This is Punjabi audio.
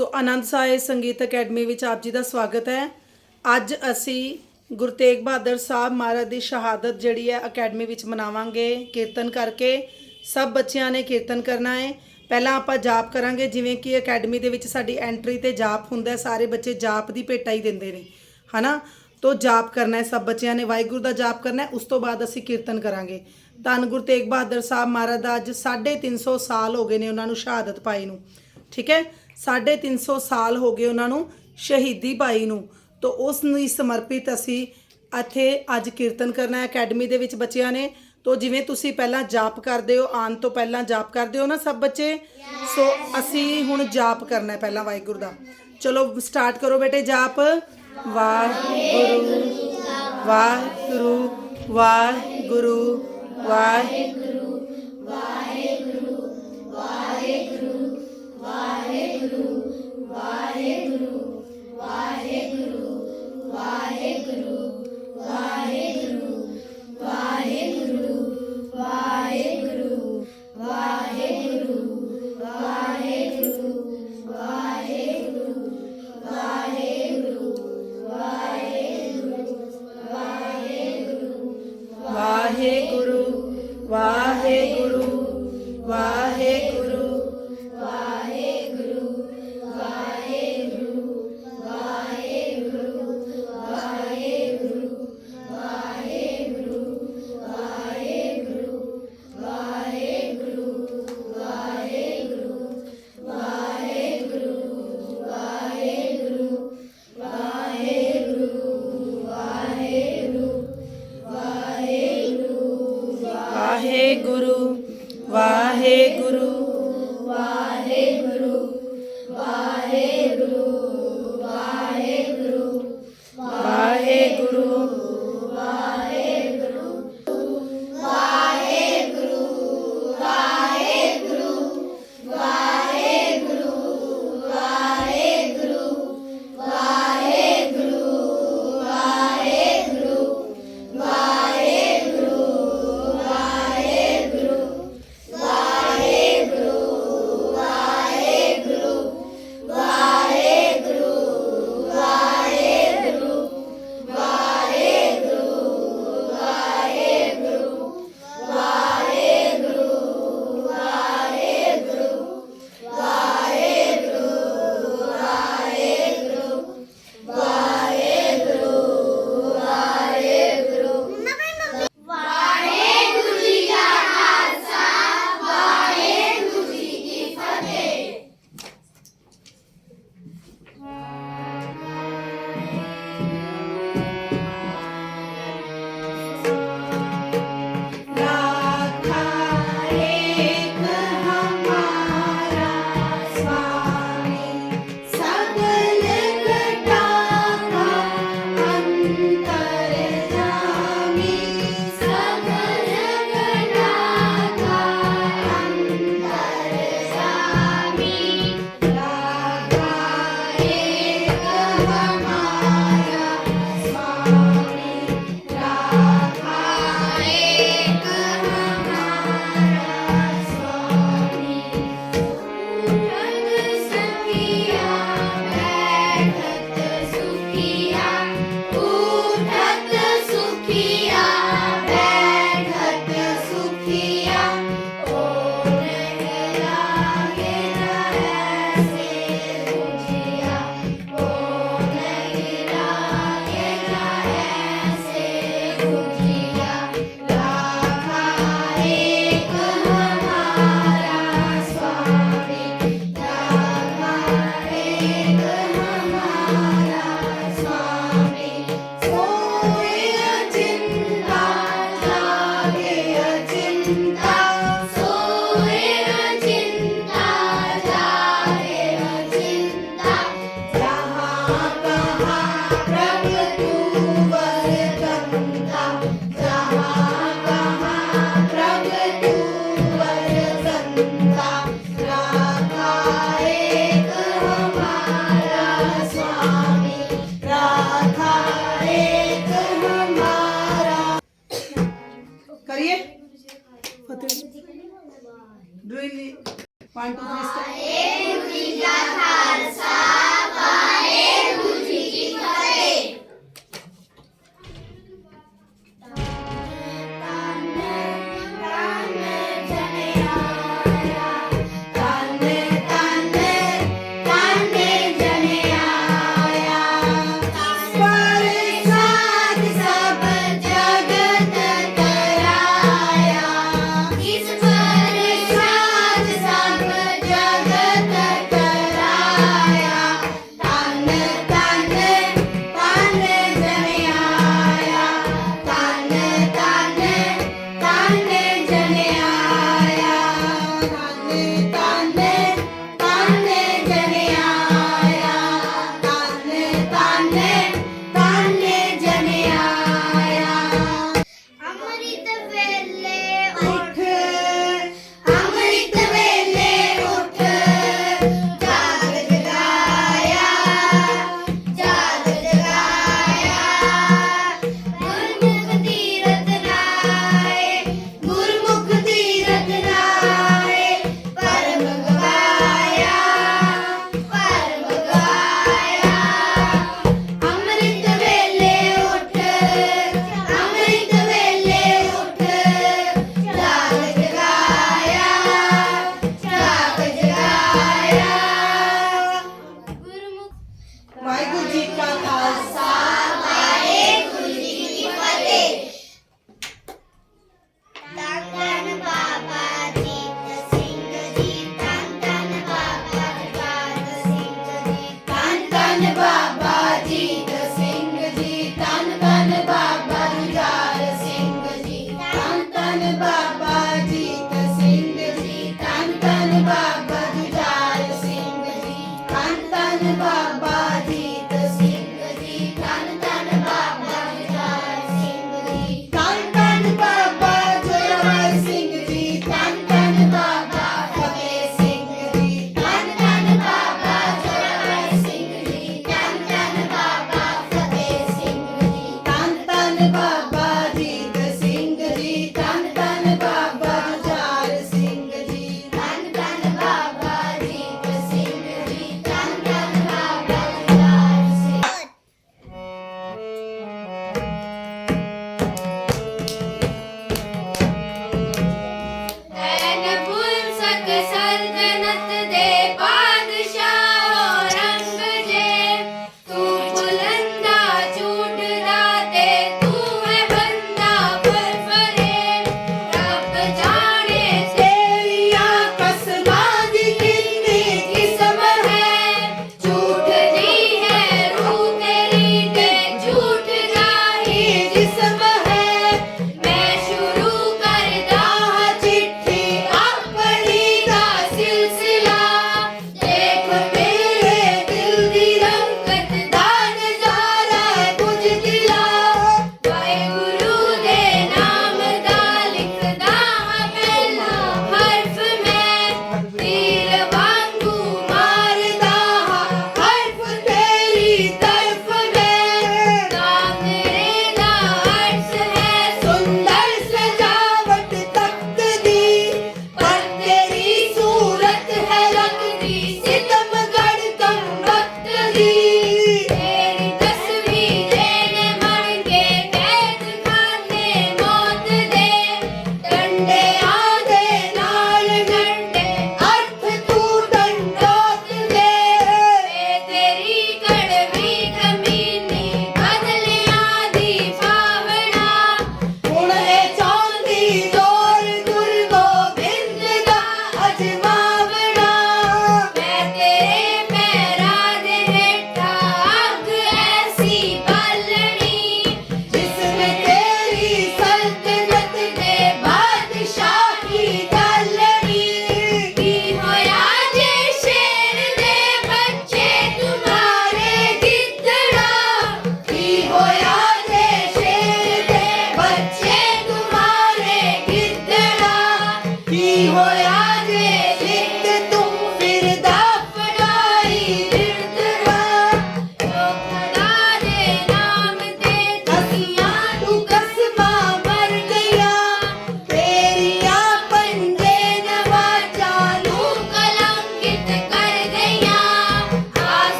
ਸੋ ਆਨੰਦ ਸਾਏ ਸੰਗੀਤ ਅਕੈਡਮੀ ਵਿੱਚ ਆਪ ਜੀ ਦਾ ਸਵਾਗਤ ਹੈ। ਅੱਜ ਅਸੀਂ ਗੁਰੂ ਤੇਗ ਬਹਾਦਰ ਸਾਹਿਬ ਮਹਾਰਾਜ ਦੀ ਸ਼ਹਾਦਤ ਜਿਹੜੀ ਹੈ ਅਕੈਡਮੀ ਵਿੱਚ ਮਨਾਵਾਂਗੇ, ਕੀਰਤਨ ਕਰਕੇ। ਸਭ ਬੱਚਿਆਂ ਨੇ ਕੀਰਤਨ ਕਰਨਾ ਹੈ। ਪਹਿਲਾਂ ਆਪਾਂ ਜਾਪ ਕਰਾਂਗੇ, ਜਿਵੇਂ ਕਿ ਅਕੈਡਮੀ ਦੇ ਵਿੱਚ ਸਾਡੀ ਐਂਟਰੀ ਤੇ ਜਾਪ ਹੁੰਦਾ ਸਾਰੇ ਬੱਚੇ ਜਾਪ ਦੀ ਭੇਟਾ ਹੀ ਦਿੰਦੇ ਨੇ, ਹਨਾ? ਤੋ ਜਾਪ ਕਰਨਾ ਹੈ, ਸਭ ਬੱਚਿਆਂ ਨੇ ਵਾਹਿਗੁਰੂ ਦਾ ਜਾਪ ਕਰਨਾ ਹੈ, ਉਸ ਤੋਂ ਬਾਅਦ ਅਸੀਂ ਕੀਰਤਨ ਕਰਾਂਗੇ। ਧੰਨ ਗੁਰੂ ਤੇਗ ਬਹਾਦਰ ਸਾਹਿਬ ਮਹਾਰਾਜ ਦਾ ਅੱਜ 350 ਸਾਲ ਹੋ ਗਏ ਨੇ ਉਹਨਾਂ ਨੂੰ ਸ਼ਹਾਦਤ ਪਾਈ ਨੂੰ, ਠੀਕ ਹੈ? 350 ਸਾਲ ਹੋ ਗਏ ਉਹਨਾਂ ਨੂੰ ਸ਼ਹੀਦੀ ਭਾਈ ਨੂੰ। ਤੋ ਉਸ ਨੂੰ ਹੀ ਸਮਰਪਿਤ ਅਸੀਂ ਇੱਥੇ ਅੱਜ ਕੀਰਤਨ ਕਰਨਾ ਅਕੈਡਮੀ ਦੇ ਵਿੱਚ ਬੱਚਿਆਂ ਨੇ। ਤੋ ਜਿਵੇਂ ਤੁਸੀਂ ਪਹਿਲਾਂ ਜਾਪ ਕਰਦੇ ਹੋ, ਆਉਣ ਤੋਂ ਪਹਿਲਾਂ ਜਾਪ ਕਰਦੇ ਹੋ ਨਾ ਸਭ ਬੱਚੇ? ਸੋ ਅਸੀਂ ਹੁਣ ਜਾਪ ਕਰਨਾ ਹੈ ਪਹਿਲਾਂ ਵਾਹਿਗੁਰੂ ਦਾ। ਚਲੋ ਸਟਾਰਟ ਕਰੋ ਬੇਟੇ ਜਾਪ। Waheguru Waheguru Waheguru Waheguru Waheguru really want to Mr.